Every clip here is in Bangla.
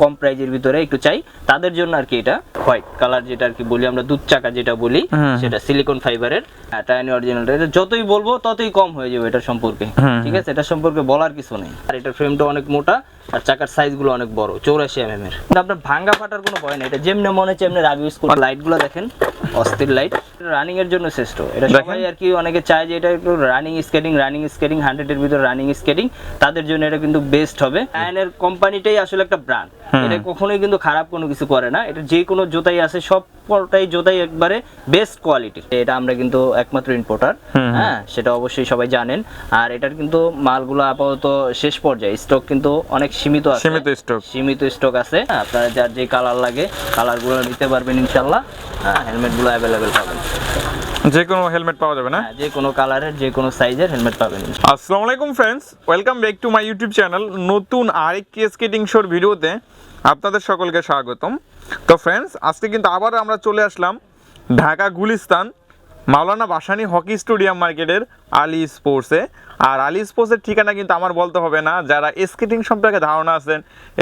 কম প্রাইজের ভিতরে একটু চাই। তাদের জন্য আর কি এটা হোয়াইট কালার যেটা আর কি বলি আমরা দুধ চাকা যেটা বলি হুম। সেটা সিলিকন ফাইবারের টাইনি অরিজিনালটা এটা যতই বলব ততই কম হয়ে যাবে এটা সম্পর্কে। ঠিক আছে? এটা সম্পর্কে বলার কিছু নেই। আর এটার ফ্রেমটা অনেক মোটা আর চাকার সাইজগুলো অনেক বড় চৌরাশি এম এম এর আপনার ভাঙ্গা ফাটার কোনো ভয় নেই। এটা যেমনি মনে হচ্ছে এমনি রাবি ইউজ করুন। লাইটগুলো দেখেন অস্থির লাইট রানিং এর জন্য শ্রেষ্ঠ। এটা। সবাই আর কি অনেকে চায় যে এটা একটু running skating running skating hundred এর ভিতরে রানিং স্কেটিং তাদের জন্য এটা কিন্তু বেস্ট হবে। আয়নের কোম্পানিটাই আসলে একটা ব্র্যান্ড। এটা কখনোই কিন্তু খারাপ কোনো কিছু করে না। এটা যে কোনো জোতাই আছে সবটাই জোতাই একবারে বেস্ট কোয়ালিটির এটা আমরা কিন্তু একমাত্র ইম্পোর্টার হ্যাঁ সেটা অবশ্যই সবাই জানেন। আর এটার কিন্তু মালগুলো আপাতত শেষ পর্যায়ে স্টক কিন্তু অনেক সীমিত আছে। সীমিত স্টক সীমিত স্টক আছে। হ্যাঁ, আপনারা যার যে কালার লাগে কালারগুলো নিতে পারবেন ইনশাল্লাহ। হ্যাঁ হেলমেটগুলো অ্যাভেলেবেল পাবেন। যে কোনো হেলমেট পাওয়া যাবে না যে কোনো কালারের যে কোনো সাইজের হেলমেট পাবেন। আসসালামু আলাইকুম friends welcome back to my YouTube channel নতুন আরেকটি স্কেটিং শোর ভিডিওতে আপনাদের সকলকে স্বাগতম তো ফ্রেন্ডস আজকে কিন্তু আবার আমরা চলে আসলাম ঢাকা গুলিস্তান মাওলানা বাসানি হকি স্টেডিয়াম মার্কেটের আলী স্পোর্টসে আর আলী স্পোর্টসের ঠিকানা কিন্তু আমার বলতে হবে না। যারা স্কেটিং সম্পর্কে ধারণা আছেন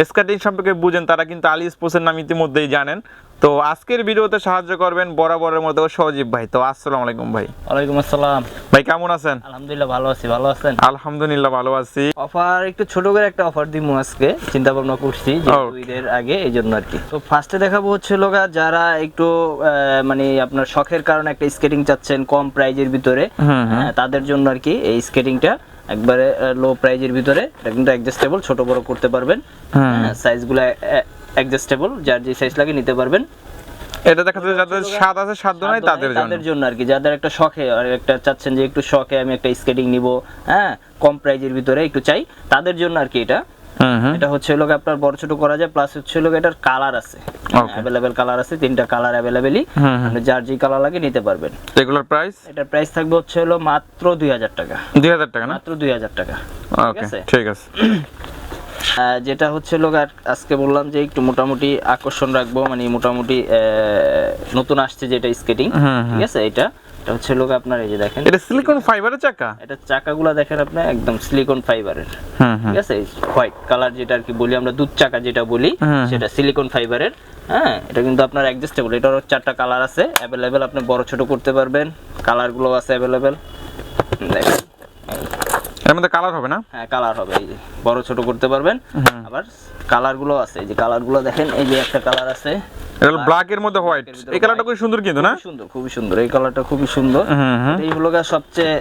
স্কেটিং সম্পর্কে বুঝেন তারা কিন্তু আলী স্পোর্টসের নাম ইতিমধ্যেই জানেন। তো আজকের ভিডিওতে সাহায্য করবেন বরাবরের মতো সজীব ভাই। তো আসসালামু আলাইকুম ভাই। ওয়ালাইকুম আসসালাম। ভাই কেমন আছেন? আলহামদুলিল্লাহ ভালো আছি। ভালো আছেন? আলহামদুলিল্লাহ ভালো আছি। অফার একটু ছোট করে একটা অফার দিব আজকে। চিন্তা ভাবনা করছি যে ঈদের আগে এই জন্য আর কি। তো ফার্স্টে দেখাবো হচ্ছে লোকা যারা একটু মানে আপনার শখের কারণে একটা স্কেটিং চাচ্ছেন কম প্রাইজের ভিতরে। হ্যাঁ, তাদের জন্য আর কি এই স্কেটিংটা একবারে লো প্রাইজের ভিতরে। এটা কিন্তু অ্যাডজাস্টেবল ছোট বড় করতে পারবেন। হ্যাঁ। সাইজগুলো অ্যাডজাস্টেবল যার যে সাইজ লাগে নিতে পারবেন। এটা দেখা যাচ্ছে যাদের স্বাদ আছে সাধ্য নাই তাদের জন্য। তাদের জন্য আর কি। যাদের একটা শখে আর একটা চাচ্ছেন যে একটু শখে আমি একটা স্কেটিং নিব হ্যাঁ কম প্রাইজের ভিতরে একটু চাই তাদের জন্য আর কি এটা। এটা হচ্ছে লোক আপনার বড় ছোট করা যায় প্লাস হচ্ছে লোক এটার কালার আছে। অ্যাভেলেবেল কালার আছে তিনটা কালার অ্যাভেলেবেলই হুম। যার যে কালার লাগে নিতে পারবেন। প্রাইস এটার প্রাইস থাকবে হচ্ছে হলো মাত্র দুই হাজার টাকা। দুই হাজার টাকা মাত্র দুই হাজার টাকা। আছে? ঠিক আছে। যেটা হচ্ছে লোক আর আজকে বললাম যে একটু মোটামুটি আকর্ষণ রাখব মানে মোটামুটি আহ, নতুন আসছে যেটা স্কেটিং। ঠিক আছে? এটা এটা হচ্ছে লোক আপনার এই যে দেখেন। এটা সিলিকন ফাইবারের চাকা? এটা চাকাগুলো দেখেন আপনি একদম সিলিকন ফাইবারের ঠিক আছে? হোয়াইট কালার যেটা আর কি বলি আমরা দুধ চাকা যেটা বলি সেটা সিলিকন ফাইবারের হ্যাঁ এটা কিন্তু আপনার অ্যাডজাস্টেবল এটারও চারটা কালার আছে অ্যাভেলেবেল আপনি বড় ছোট করতে পারবেন কালারগুলো আছে অ্যাভেলেবেল দেখেন এর মধ্যে কালার হবে না? হ্যাঁ কালার হবে। এই যে বড় ছোট করতে পারবেন। আবার কালারগুলো আছে। এই যে কালারগুলো দেখেন এই যে একটা কালার আছে। এটা ব্ল্যাক এর মধ্যে হোয়াইট এই কালারটা খুব সুন্দর কিন্তু না? সুন্দর খুবই সুন্দর। এই কালারটা খুবই সুন্দর। এই হলো সবচেয়ে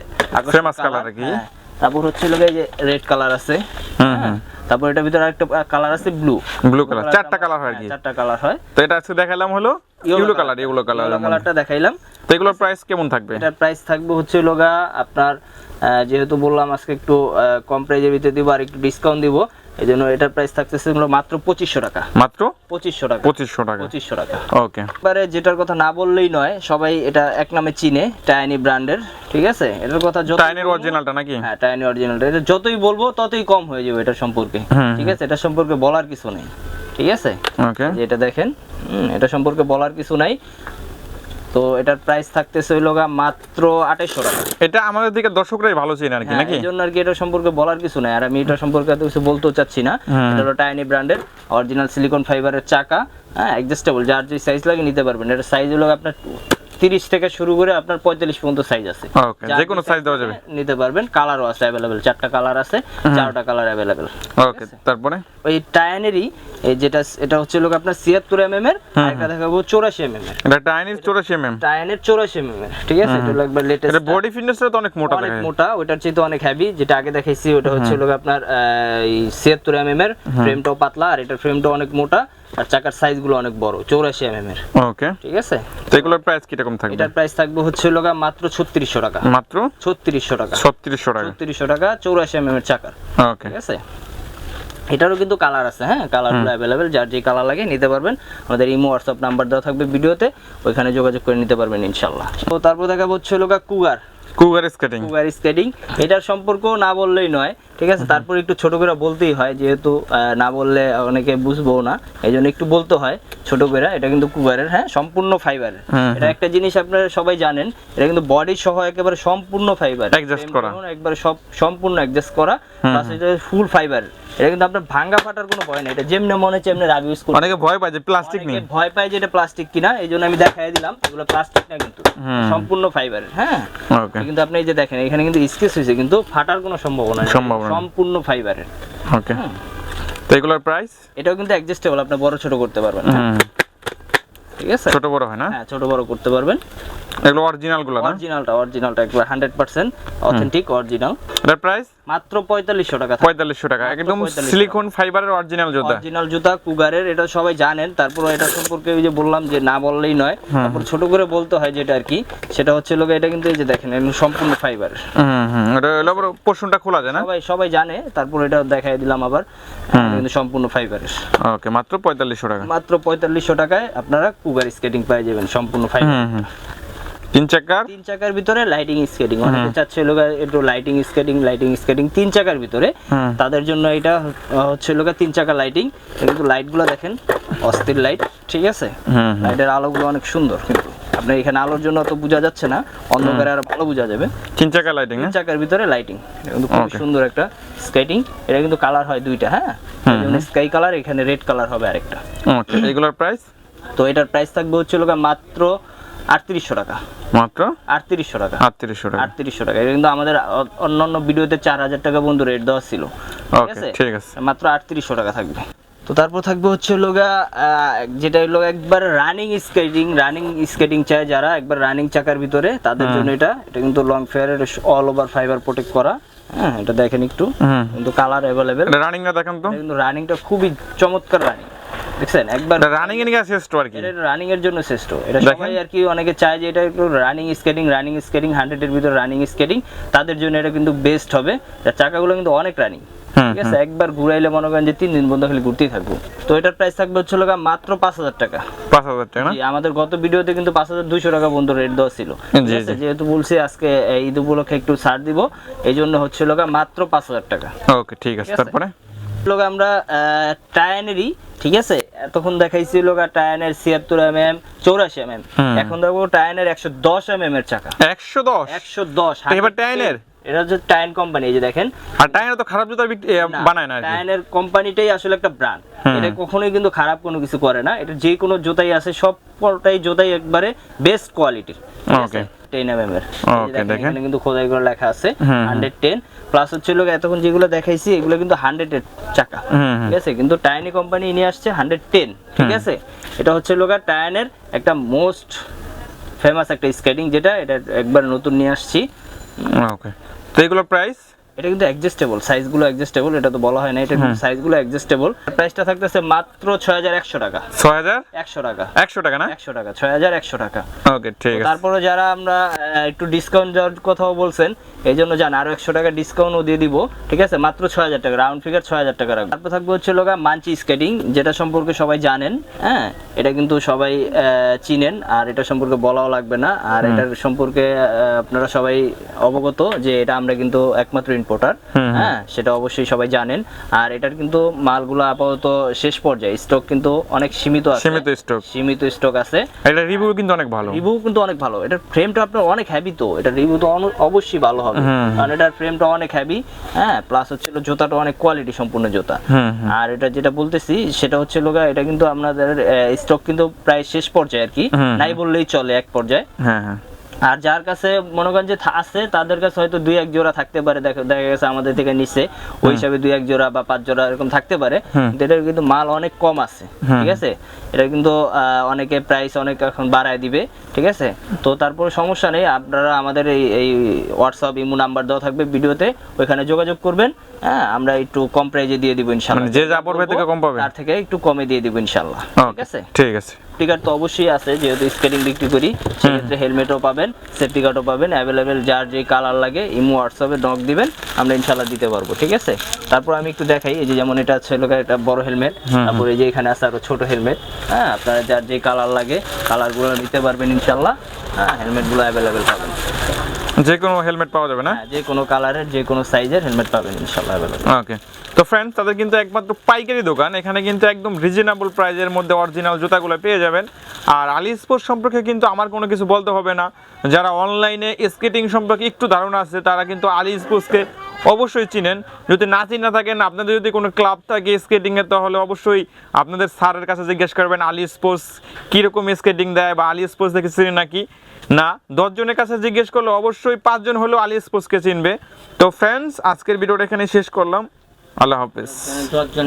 Famous color আর কি। হ্যাঁ। তারপর হচ্ছে লোক এই যে রেড কালার আছে। হুম তারপর এটার ভিতরে আরেকটা কালার আছে ব্লু ব্লু কালার চারটা কালার হয় আর কি? চারটা কালার হয়। তো এটা আজকে দেখালাম হলো ইউলো কালার ইউলো কালার কালারটা দেখাইলাম। তো এগুলোর প্রাইস কেমন থাকবে? এটার প্রাইস থাকবে হচ্ছে লগা আপনার যেহেতু বললাম আজকে একটু কম প্রাইজের ভিতরে দিব আর একটু ডিসকাউন্ট দিব এই জন্য এটার প্রাইস থাকতেছে মাত্র পঁচিশশো টাকা। মাত্র? পঁচিশশো টাকা। পঁচিশশো টাকা। পঁচিশশো টাকা। ওকে এবারে যেটার কথা না বললেই নয় সবাই এটা এক নামে চিনে টাইনি ব্র্যান্ডের ঠিক আছে? এটার কথা যত টাইনের অরিজিনালটা নাকি? হ্যাঁ টাইনি অরিজিনালটা এটা যতই বলব ততই কম হয়ে যাবে এটা সম্পর্কে। ঠিক আছে? এটা সম্পর্কে বলার কিছু নেই। ঠিক আছে? ওকে এটা দেখেন এটা সম্পর্কে বলার কিছু নাই। তো এটার প্রাইস থাকতেছে হইল গা মাত্র আঠাইশশো টাকা। এটা আমাদের দিকে দর্শকরাই ভালো চেন আর কি হ্যাঁ, নাকি? এই জন্য আর কি এটা সম্পর্কে বলার কিছু নাই। আর আমি এটা সম্পর্কে এত কিছু বলতেও চাচ্ছি না। এটা হলো টাইনি ব্র্যান্ডের অরিজিনাল সিলিকন ফাইবারের চাকা হ্যাঁ অ্যাডজাস্টেবল যার যে সাইজ লাগে নিতে পারবেন। এটা সাইজ হলো আপনার তিরিশ থেকে শুরু করে আপনার পঁয়তাল্লিশ পর্যন্ত সাইজ আছে। ওকে যে কোনো সাইজ দেওয়া যাবে। নিতে পারবেন কালারও আছে অ্যাভেলেবেল চারটা কালার আছে চারটা কালার অ্যাভেলেবেল ওকে তারপরে? ওই টায়ানেরই এই যেটা এটা হচ্ছে লোক আপনার ছিয়াত্তর এম এম এর আর একটা দেখাবো চৌরাশি এম এম এর। এটা টাইনিস চৌরাশি এম এম টায়ানের চৌরাশি এম এম এর ঠিক আছে? এটা লাগবে একবার এটা লেটেস্ট বডি ফিটনেসটা তো অনেক মোটা অনেক মোটা ওটার চেয়ে তো অনেক হেভি যেটা আগে দেখাইছি ওটা হচ্ছে লোক আপনার ছিয়াত্তর এম এম এর ফ্রেমটাও পাতলা আর এটার ফ্রেমটা অনেক মোটা। আর চাকার সাইজগুলো অনেক বড় চৌরাশি এম এম এর। ওকে ঠিক আছে? তো এগুলোর প্রাইস কীরকম থাকবে? এটার প্রাইস থাকবে হচ্ছে লোক মাত্র ছত্রিশশো টাকা। মাত্র? ছত্রিশশো টাকা। ছত্রিশশো টাকা। ছত্রিশশো টাকা চৌরাশি এম এম এর চাকার। ওকে ঠিক আছে? এটারও কিন্তু কালার আছে হ্যাঁ? কালারগুলো অ্যাভেলেবেল যার যে কালার লাগে নিতে পারবেন। আমাদের ইমো হোয়াটসঅ্যাপ নাম্বার দেওয়া থাকবে ভিডিওতে ওইখানে যোগাযোগ করে নিতে পারবেন ইনশাল্লাহ। তো তারপর দেখা হচ্ছে লোকা কুগার কুগার স্কেটিং কুগার স্কেটিং এটার সম্পর্ক না বললেই নয় ঠিক আছে? তারপর একটু ছোট করে বলতেই হয় যেহেতু না বললে অনেকে বুঝব না এই জন্য একটু বলতে হয় ছোট করে। এটা কিন্তু কুগারের হ্যাঁ? সম্পূর্ণ ফাইবারের এটা একটা জিনিস আপনারা সবাই জানেন এটা কিন্তু বডি সহ একেবারে সম্পূর্ণ ফাইবার করা। একবারে সব সম্পূর্ণ অ্যাডজাস্ট করা প্লাস এটা ফুল ফাইবার এটা কিন্তু আপনার ভাঙ্গা ফাটার কোনো ভয় নেই। এটা যেমনে মনে হচ্ছে এমনি রাবি ইউজ অনেকে ভয় পায় যে প্লাস্টিক নেই। ভয় পায় যে এটা প্লাস্টিক কিনা এই জন্য আমি দেখাই দিলাম এগুলো প্লাস্টিক না কিন্তু। সম্পূর্ণ ফাইবারের হ্যাঁ? কিন্তু আপনি এই যে দেখেন এখানে কিন্তু স্কেচ হয়েছে কিন্তু ফাটার কোনো সম্ভাবনা নেই। সম্পূর্ণ ফাইবারের ওকে তো এগুলোর প্রাইস এটাও কিন্তু অ্যাডজাস্টেবল আপনি বড় ছোট করতে পারবেন হুম। ঠিক আছে? ছোট বড় হয় না? হ্যাঁ ছোট বড় করতে পারবেন। এগুলো অরিজিনালগুলো না? অরিজিনালটা অরিজিনালটা একবার hundred percent authentic original price মাত্র পঁয়তাল্লিশশো টাকা পঁয়তাল্লিশশো টাকা। একদম সিলিকন ফাইবারের অরিজিনাল জুতা। অরিজিনাল জুতা কুগারের এটা সবাই জানেন। তারপর এটা সম্পর্কে ওই যে বললাম যে না বললেই নয়। তারপর ছোট করে বলতে হয় যেটা আর কি সেটা হচ্ছে লোক এটা কিন্তু এই যে দেখেন সম্পূর্ণ ফাইবার হুম হুম এটা হলো পোর্শনটা খোলা যায় না? সবাই সবাই জানে তারপর এটা দেখাই দিলাম আবার। কিন্তু সম্পূর্ণ ফাইবারের ওকে মাত্র পঁয়তাল্লিশশো টাকা। মাত্র পঁয়তাল্লিশশো টাকায় আপনারা কুগার স্কেটিং পেয়ে যাবেন সম্পূর্ণ হুম তিন চাকার? তিন চাকার ভিতরে লাইটিং স্কেটিং অনেকে চাচ্ছে লোক একটু লাইটিং স্কেটিং লাইটিং স্কেটিং তিন চাকার ভিতরে তাদের জন্য এটা হচ্ছে লোক তিন চাকা লাইটিং কিন্তু লাইটগুলো দেখেন অস্থির লাইট ঠিক আছে? লাইটের আলোগুলো অনেক সুন্দর কিন্তু। আপনার এখানে আলোর জন্য অত বোঝা যাচ্ছে না অন্ধকারে আরও ভালো বোঝা যাবে। তিন চাকা লাইটিং তিন চাকার ভিতরে লাইটিং কিন্তু খুব সুন্দর একটা স্কেটিং এটা কিন্তু কালার হয় দুইটা হ্যাঁ? স্কাই কালার এখানে রেড কালার হবে আরেকটা। ওকে এগুলোর প্রাইস তো এটার প্রাইস থাকবে হচ্ছে লোক মাত্র আটত্রিশশো টাকা। মাত্র? আটত্রিশশো টাকা। আটত্রিশশো টাকা। আটত্রিশশো টাকা। এটা কিন্তু আমাদের অন্যান্য ভিডিওতে চার হাজার টাকা বন্ধু রেট দেওয়া ছিল। ঠিক আছে? ঠিক আছে। মাত্র আটত্রিশশো টাকা থাকবে। তো তারপর থাকবে হচ্ছে লোগা যেটা হলো একবার রানিং স্কেটিং রানিং স্কেটিং চায় যারা একবার রানিং চাকার ভিতরে তাদের জন্য এটা। এটা কিন্তু লং ফেয়ারের অল ওভার ফাইবার প্রোটেক্ট করা। হ্যাঁ এটা দেখেন একটু। কিন্তু কালার অ্যাভেলেবেল রানিংটা দেখান তো? কিন্তু রানিংটা খুবই চমৎকার রানিং দেখছেন একবার রানিং এর নিয়ে শ্রেষ্ঠ আর কি। এটা রানিং এর জন্য শ্রেষ্ঠ। এটা সবাই আর কি অনেকে চায় যে এটা একটু running skating running skating hundred এর ভিতরে রানিং স্কেটিং তাদের জন্য এটা কিন্তু বেস্ট হবে। চাকাগুলো কিন্তু অনেক রানিং ঠিক আছে একবার ঘুরাইলে মনে করেন যে তিন দিন বন্ধ খালি ঘুরতেই থাকব। তো এটার প্রাইস থাকবে হচ্ছে লোকা মাত্র পাঁচ হাজার টাকা। পাঁচ হাজার টাকা আমাদের গত ভিডিওতে কিন্তু পাঁচ হাজার দুইশো টাকা বন্ধু রেট দেওয়া ছিল। যেহেতু বলছি আজকে এই ঈদ উপলক্ষে একটু ছাড় দিব এই জন্য হচ্ছে লোকা মাত্র পাঁচ হাজার টাকা। ওকে ঠিক আছে। তারপরে? লোক আমরা টায়ানেরই ঠিক আছে? এতক্ষণ দেখাইছি লোক টায়ানের ছিয়াত্তর এম এম চৌরাশি এম এম এখন দেখব টায়ানের একশো দশ এম এম এর চাকা। একশো দশ? একশো দশ এবার টায়ানের? এটা হচ্ছে টায়ান কোম্পানি এই যে দেখেন। আর টাইনে তো খারাপ জুতা বানায় না টায়ানের কোম্পানিটাই আসলে একটা ব্র্যান্ড এটা কখনোই কিন্তু খারাপ কোনো কিছু করে না। এটা যে কোনো জুতাই আছে সব সবটাই জুতাই একবারে বেস্ট কোয়ালিটির Okay. টেন এম এম এর দেখেন। এখানে কিন্তু খোদাই করে লেখা আছে হান্ড্রেড টেন প্লাস হচ্ছে লোক এতক্ষণ যেগুলো দেখাইছি এগুলো কিন্তু হান্ড্রেড এর চাকা ঠিক আছে? কিন্তু টায়ানি কোম্পানি নিয়ে আসছে হান্ড্রেড টেন ঠিক আছে? এটা হচ্ছে লোক টায়ানের একটা মোস্ট ফেমাস একটা স্কেটিং যেটা এটা একবার নতুন নিয়ে আসছি। ওকে তো এগুলো প্রাইস এটা কিন্তু অ্যাডজাস্টেবল সাইজগুলো অ্যাডজাস্টেবল এটা তো বলা হয় না এটা কিন্তু সাইজগুলো অ্যাডজাস্টেবল প্রাইসটা থাকতেছে মাত্র ছয় হাজার একশো টাকা। ছয় হাজার একশো টাকা। একশো টাকা না? একশো টাকা ছয় হাজার একশো টাকা। ওকে ঠিক আছে। তারপরে যারা আমরা একটু ডিসকাউন্ট যাওয়ার কথাও বলছেন এই জন্য জান আরও একশো টাকা ডিসকাউন্টও দিয়ে দিব ঠিক আছে? মাত্র ছয় হাজার টাকা রাউন্ড ফিগার ছয় হাজার টাকা রাখব। তারপর থাকবে হচ্ছে লোকা মাঞ্চি স্কেটিং যেটা সম্পর্কে সবাই জানেন হ্যাঁ? এটা কিন্তু সবাই আহ, চিনেন আর এটা সম্পর্কে বলাও লাগবে না। আর এটার সম্পর্কে আপনারা সবাই অবগত যে এটা আমরা কিন্তু একমাত্র ইম্পোর্টার। হ্যাঁ সেটা অবশ্যই সবাই জানেন। আর এটার কিন্তু মালগুলো আপাতত শেষ পর্যায়ে। স্টক কিন্তু অনেক সীমিত আছে। সীমিত stock। সীমিত স্টক আছে। এটা রিভিউ কিন্তু অনেক ভালো। রিভিউ কিন্তু অনেক ভালো। এটার ফ্রেমটা আপনার অনেক হেভি তো। এটা রিভিউ তো অবশ্যই ভালো হবে। কারণ এটার ফ্রেমটা অনেক হেভি হ্যাঁ প্লাস হচ্ছে জুতাটা অনেক কোয়ালিটি সম্পূর্ণ জুতা। আর এটা যেটা বলতেছি সেটা হচ্ছে লোগা এটা কিন্তু আপনাদের স্টক কিন্তু প্রায় শেষ পর্যায়ে আর কি। নাই বললেই চলে এক পর্যায়ে। হ্যাঁ হ্যাঁ। আর যার কাছে মনে করেন যে আছে তাদের কাছে হয়তো দুই এক জোড়া থাকতে পারে। দেখা দেখা গেছে আমাদের থেকে নিচে ওই হিসাবে দুই এক জোড়া বা পাঁচ জোড়া এরকম থাকতে পারে। এটার কিন্তু মাল অনেক কম আছে ঠিক আছে? এটা কিন্তু অনেকে প্রাইস অনেক এখন বাড়ায় দিবে ঠিক আছে? তো তারপর সমস্যা নেই। আপনারা আমাদের এই এই হোয়াটসঅ্যাপ ইমো নাম্বার দেওয়া থাকবে ভিডিওতে। ওইখানে যোগাযোগ করবেন। হ্যাঁ আমরা একটু কম প্রাইজে দিয়ে দিব ইনশাল্লাহ মানে যে যা পড়বে থেকে কম পাবে? তার থেকে একটু কমে দিয়ে দিব ইনশাল্লাহ ঠিক আছে? ঠিক আছে। টিকার তো অবশ্যই আছে যেহেতু স্কেটিং বিক্রি করি সেক্ষেত্রে হেলমেটও পাবেন সেফটি গার্ডও পাবেন অ্যাভেলেবেল যার যে কালার লাগে ইমো হোয়াটসঅ্যাপে নক দিবেন আমরা ইনশাল্লাহ দিতে পারব ঠিক আছে? তারপর আমি একটু দেখাই এই যে যেমন এটা আছে লোকের একটা বড় হেলমেট তারপর এই যে এখানে আছে আরও ছোট হেলমেট হ্যাঁ আপনারা যার যে কালার লাগে কালারগুলো নিতে পারবেন ইনশাল্লাহ হ্যাঁ হেলমেটগুলো অ্যাভেলেবেল পাবেন। যে কোনো হেলমেট পাওয়া যাবে না? যে কোনো কালারের যে কোনো সাইজের হেলমেট পাবেন অ্যাভেলেবেল ওকে তো ফ্রেন্ডস তাদের কিন্তু একমাত্র পাইকারি দোকান। এখানে কিন্তু একদম রিজনেবল প্রাইজের মধ্যে অরিজিনাল জুতাগুলো পেয়ে যাবেন। আর আলি স্পোর্টস সম্পর্কে কিন্তু আমার কোনো কিছু বলতে হবে না। যারা অনলাইনে স্কেটিং সম্পর্কে একটু ধারণা আছে তারা কিন্তু আলি স্পোর্টসকে অবশ্যই চিনেন। যদি না চিনে থাকেন আপনাদের যদি কোনো ক্লাব থাকে স্কেটিংয়ের তাহলে অবশ্যই আপনাদের স্যারের কাছে জিজ্ঞেস করবেন আলি স্পোর্টস কীরকম স্কেটিং দেয় বা আলি স্পোর্টস দেখে চিনে নাকি? না, দশজনের কাছে জিজ্ঞেস করলে, অবশ্যই পাঁচজন হলেও আলি স্পোর্টসকে চিনবে। তো ফ্রেন্ডস আজকের ভিডিওটা এখানে শেষ করলাম। আল্লাহ হাফেজ। দশজন